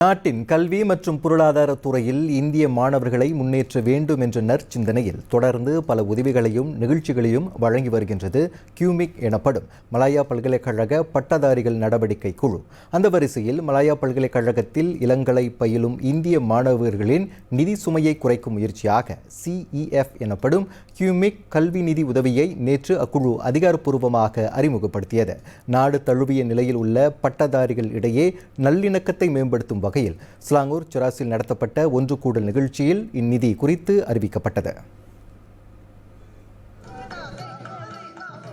நாட்டின் கல்வி மற்றும் பொருளாதார துறையில் இந்திய மாணவர்களை முன்னேற்ற வேண்டும் என்ற நற்சிந்தனையில் தொடர்ந்து பல உதவிகளையும் நிகழ்ச்சிகளையும் வழங்கி வருகின்றது கியூமிக் எனப்படும் மலாயா பல்கலைக்கழக பட்டதாரிகள் நடவடிக்கை குழு. அந்த வரிசையில் மலாயா பல்கலைக்கழகத்தில் இளங்கலை பயிலும் இந்திய மாணவர்களின் நிதி சுமையை குறைக்கும் முயற்சியாக சிஇஎஃப் எனப்படும் கியூமிக் கல்வி நிதி உதவியை நேற்று அக்குழு அதிகாரப்பூர்வமாக அறிமுகப்படுத்தியது. நாடு தழுவிய நிலையில் உள்ள பட்டதாரிகள் இடையே நல்லிணக்கத்தை மேம்படுத்தும் வகையில் ஸ்லாங்கூர் சிராசில் நடத்தப்பட்ட ஒன்று கூடல் நிகழ்ச்சியில் இந்நிதி குறித்து அறிவிக்கப்பட்டது.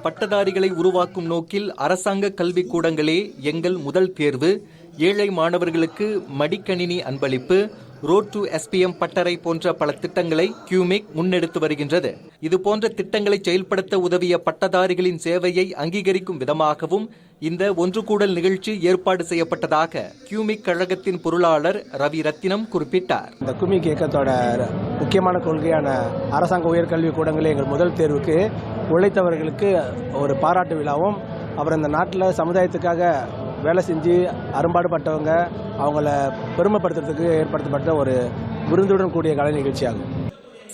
பட்டதாரிகளை உருவாக்கும் நோக்கில் அரசாங்க கல்விக் கூடங்களே எங்கள் முதல் தேர்வு. ஏழை மாணவர்களுக்கு மடிக்கணினி அன்பளிப்பு. ரோட் டு எஸ்பிஎம் பட்டறை போன்ற பல திட்டங்களை கியூமிக் முன்னெடுத்து வருகின்றது. இது போன்ற திட்டங்களை செயல்படுத்த உதவிய பட்டதாரிகளின் சேவையை அங்கீகரிக்கும் விதமாகவும் இந்த ஒன்று கூடல் நிகழ்ச்சி ஏற்பாடு செய்யப்பட்டதாக கியூமிக் கழகத்தின் பொருளாளர் ரவி ரத்தினம் குறிப்பிட்டார். இந்த குமிக் இயக்கத்தோட முக்கியமான கொள்கையான அரசாங்க உயர்கல்வி கூடங்களே எங்கள் முதல் தேர்வுக்கு உழைத்தவர்களுக்கு ஒரு பாராட்டு விழாவும் அப்புறம் இந்த நாட்டில் சமுதாயத்துக்காக வேலை செஞ்சு அரும்பாடுபட்டவங்க அவங்கள பெருமைப்படுத்துறதுக்கு ஏற்படுத்தப்பட்ட ஒரு விருந்துடன் கூடிய கலை நிகழ்ச்சியாகும்.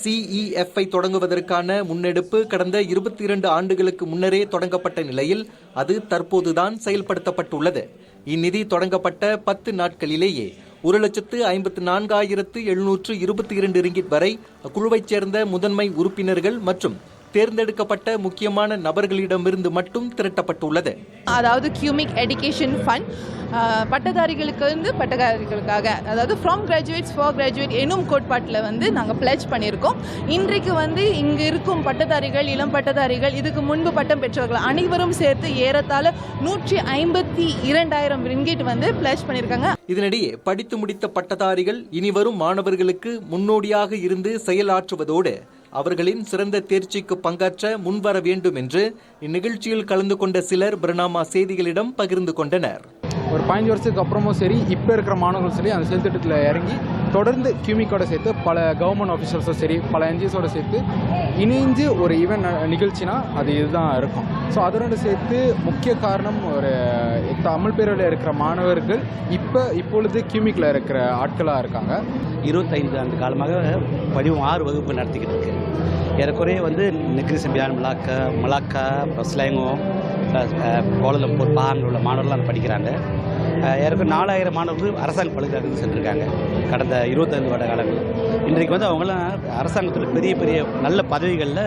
சிஇஎஃப்ஐ தொடங்குவதற்கான முன்னெடுப்பு கடந்த இருபத்தி இரண்டு ஆண்டுகளுக்கு முன்னரே தொடங்கப்பட்ட நிலையில் அது தற்போதுதான் செயல்படுத்தப்பட்டுள்ளது. இந்நிதி தொடங்கப்பட்ட பத்து நாட்களிலேயே ஒரு லட்சத்து ஐம்பத்து நான்காயிரத்து எழுநூற்று இருபத்தி இரண்டு ரிங்கிட் வரை அக்குழுவைச் சேர்ந்த முதன்மை உறுப்பினர்கள் மற்றும் தேர்ந்தெடுக்கப்பட்ட முக்கியமான நபர்களிடமிருந்து மட்டும் திரட்டப்பட்டுள்ளது. அதாவது கியூமிக் எடுகேஷன் ஃபண்ட் பட்டதாரிகளுக்கு வந்து பட்டதாரிகளுக்காக அதாவது ஃப்ரம் கிராஜுவேட்ஸ் ஃபார் கிராஜுவேட் எனும் கோட்பாட்டில் வந்து நாங்கள் பிளட்ஜ் பண்ணியிருக்கோம். இன்றைக்கு வந்து இங்கு இருக்கும் பட்டதாரிகள் இளம் பட்டதாரிகள் இதுக்கு முன்பு பட்டம் பெற்றவர்கள் அனைவரும் சேர்த்து ஏறத்தாழ நூற்றி ஐம்பத்தி இரண்டாயிரம் ரிங்கிட் வந்து பிளட்ஜ் பண்ணியிருக்காங்க. இதனிடையே படித்து முடித்த பட்டதாரிகள் இனிவரும் மாணவர்களுக்கு முன்னோடியாக இருந்து செயலாற்றுவதோடு அவர்களின் சிறந்த தேர்ச்சிக்கு பங்காற்ற முன்வர வேண்டும் என்று இந்நிகழ்ச்சியில் கலந்து கொண்ட சிலர் பிரணாமா செய்திகளிடம் பகிர்ந்து கொண்டனர். ஒரு பதினஞ்சு வருஷத்துக்கு அப்புறமும் சரி இப்போ இருக்கிற மாணவர்களும் சரி அந்த செயல்திட்டத்தில் இறங்கி தொடர்ந்து கியூமிக்கோட சேர்த்து பல கவர்மெண்ட் ஆஃபீஸர்ஸும் சரி பல என்ஜிஓஸோட சேர்த்து இணைஞ்சு ஒரு ஈவெண்ட் நிகழ்ச்சினா அது இதுதான் இருக்கும். ஸோ அதனோட சேர்த்து முக்கிய காரணம் ஒரு தமிழ் பேரில் இருக்கிற மாணவர்கள் இப்போ இப்பொழுது கியூமிக்கில் இருக்கிற ஆட்களாக இருக்காங்க. இருபத்தைந்து ஆண்டு காலமாக பதிவும் ஆறு வகுப்பு நடத்திக்கிட்டு இருக்கு. ஏறக்குறைய வந்து Negeri Sembilan Malacca Malacca Selangor Kuala Lumpur பாகங்கள் உள்ள மாணவர்கள்லாம் படிக்கிறாங்க. ஏற்கனவே நாலாயிரம் மாணவர்கள் அரசாங்க பல்கலைக்கழகத்துக்கு சென்றிருக்காங்க. கடந்த இருபத்தைந்து வருட காலங்கள். இன்றைக்கு வந்து அவங்களாம் அரசாங்கத்தில் பெரிய பெரிய நல்ல பதவிகளில்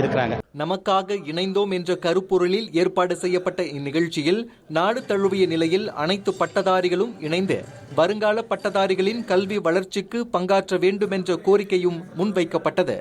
இருக்கிறாங்க. நமக்காக இணைந்தோம் என்ற கருப்பொருளில் ஏற்பாடு செய்யப்பட்ட இந்நிகழ்ச்சியில் நாடு தழுவிய நிலையில் அனைத்து பட்டதாரிகளும் இணைந்து வருங்கால பட்டதாரிகளின் கல்வி வளர்ச்சிக்கு பங்காற்ற வேண்டும் என்ற கோரிக்கையும் முன்வைக்கப்பட்டது.